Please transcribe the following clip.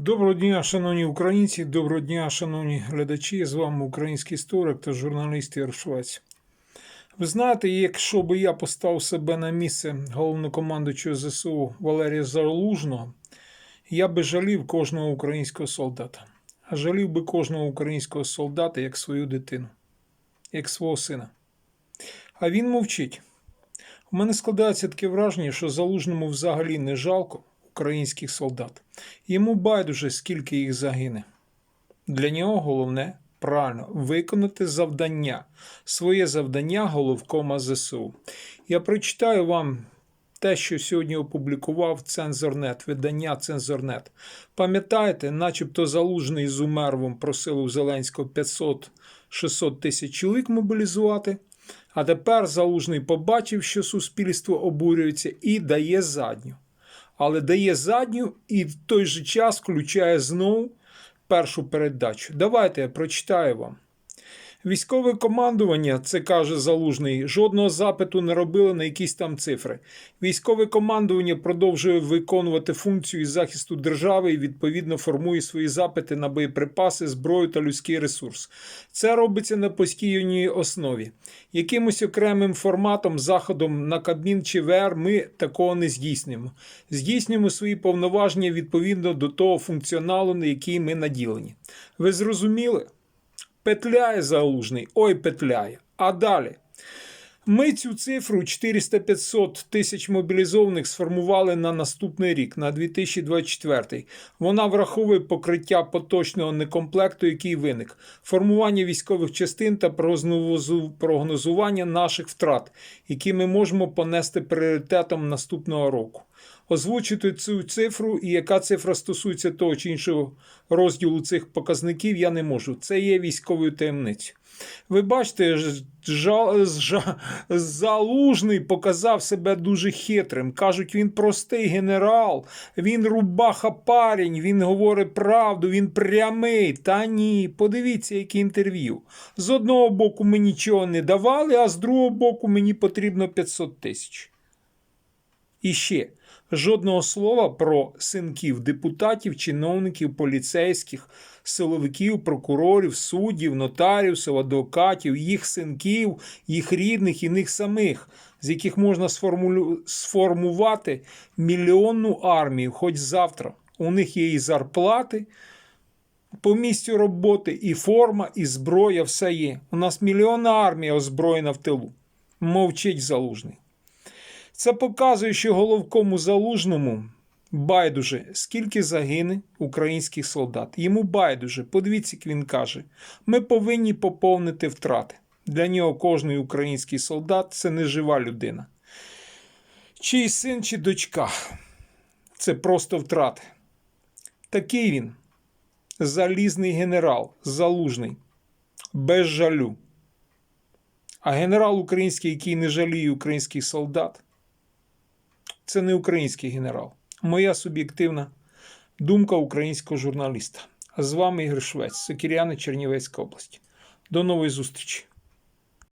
Доброго дня, шановні українці, доброго дня, шановні глядачі. З вами український історик та журналіст Ігор Швець. Ви знаєте, якщо би я поставив себе на місце головнокомандуючого ЗСУ Валерія Залужного, я би жалів кожного українського солдата. А жалів би кожного українського солдата як свою дитину, як свого сина. А він мовчить. У мене складається таке враження, що залужному взагалі не жалко українських солдат. Йому байдуже, скільки їх загине. Для нього головне правильно виконати завдання, своє завдання головкома ЗСУ. Я прочитаю вам те, що сьогодні опублікував Цензорнет, видання Цензорнет. Пам'ятаєте, начебто залужний з Умервом просив у Зеленського 500-600 тисяч чоловік мобілізувати. А тепер залужний побачив, що суспільство обурюється, і дає задню але дає задню і в той же час включає знову першу передачу. Давайте я прочитаю вам. Військове командування, це каже Залужний, жодного запиту не робили на якісь там цифри. Військове командування продовжує виконувати функцію із захисту держави і відповідно формує свої запити на боєприпаси, зброю та людський ресурс. Це робиться на постійній основі. Якимось окремим форматом, заходом на Кабмін чи ВР ми такого не здійснюємо. Здійснюємо свої повноваження відповідно до того функціоналу, на який ми наділені. Ви зрозуміли? Петляє залужний, ой, петляє. А далі. Ми цю цифру 400-500 тисяч мобілізованих сформували на наступний рік, на 2024. Вона враховує покриття поточного некомплекту, який виник, формування військових частин та прогнозу- прогнозування наших втрат, які ми можемо понести пріоритетом наступного року. Озвучити цю цифру і яка цифра стосується того чи іншого розділу цих показників, я не можу. Це є військовою таємницею. Ви бачите, ж- жа- залужний показав себе дуже хитрим. Кажуть, він простий генерал, він рубаха парень, він говорить правду, він прямий. Та ні, подивіться, яке інтерв'ю. З одного боку ми нічого не давали, а з другого боку мені потрібно 500 тисяч. І ще жодного слова про синків депутатів, чиновників, поліцейських, силовиків, прокурорів, суддів, нотаріусів, адвокатів, їх синків, їх рідних і них самих, з яких можна сформулю... сформувати мільйонну армію, хоч завтра. У них є і зарплати по місцю роботи, і форма, і зброя, все є. У нас мільйонна армія озброєна в тилу. Мовчить залужний. Це показує, що головкому залужному байдуже, скільки загине українських солдат. Йому байдуже, подивіться, як він каже, ми повинні поповнити втрати. Для нього кожний український солдат це не жива людина. Чий син чи дочка це просто втрати. Такий він, залізний генерал, залужний, без жалю. А генерал український, який не жаліє українських солдат, це не український генерал. Моя суб'єктивна думка українського журналіста. З вами Ігор Швець, Сокіряни, Чернівецька область. До нової зустрічі!